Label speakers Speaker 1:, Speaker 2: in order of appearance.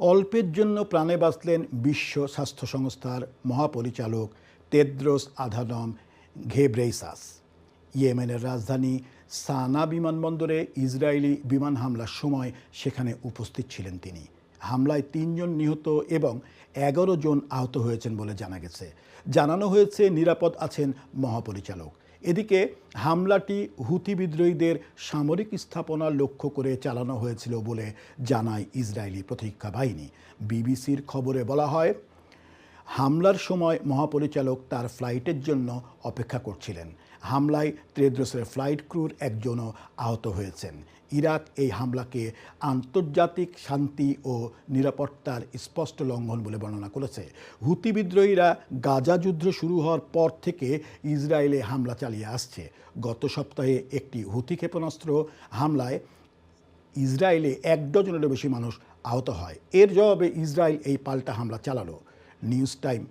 Speaker 1: অল্পের জন্য প্রাণে বাঁচলেন বিশ্ব স্বাস্থ্য সংস্থার মহাপরিচালক তেদ্রোস আধানম ঘেব্রেইসাস। ইয়েমেনের রাজধানী সানা বিমানবন্দরে ইসরায়েলি বিমান হামলার সময় সেখানে উপস্থিত ছিলেন তিনি। হামলায় তিনজন নিহত এবং এগারো জন আহত হয়েছেন বলে জানা গেছে। জানানো হয়েছে নিরাপদ আছেন মহাপরিচালক। এদিকে হামলাটি হুতি বিদ্রোহীদের সামরিক স্থাপনা লক্ষ্য করে চালানো হয়েছিল বলে জানায় ইসরায়েলি প্রতিরক্ষা বাহিনী। বিবিসির খবরে বলা হয় হামলার সময় মহাপরিচালক তার ফ্লাইটের জন্য অপেক্ষা করছিলেন। হামলায় ত্রেদ্রসের ফ্লাইট ক্রুর একজনও আহত হয়েছেন। ইরাক এই হামলাকে আন্তর্জাতিক শান্তি ও নিরাপত্তার স্পষ্ট লঙ্ঘন বলে বর্ণনা করেছে। হুতি বিদ্রোহীরা গাজা যুদ্ধ শুরু হওয়ার পর থেকে ইসরায়েলে হামলা চালিয়ে আসছে। গত সপ্তাহে একটি হুতি ক্ষেপণাস্ত্র হামলায় ইসরায়েলে এক ডজনেরও বেশি মানুষ আহত হয়। এর জবাবে ইসরায়েল এই পাল্টা হামলা চালালো। news time.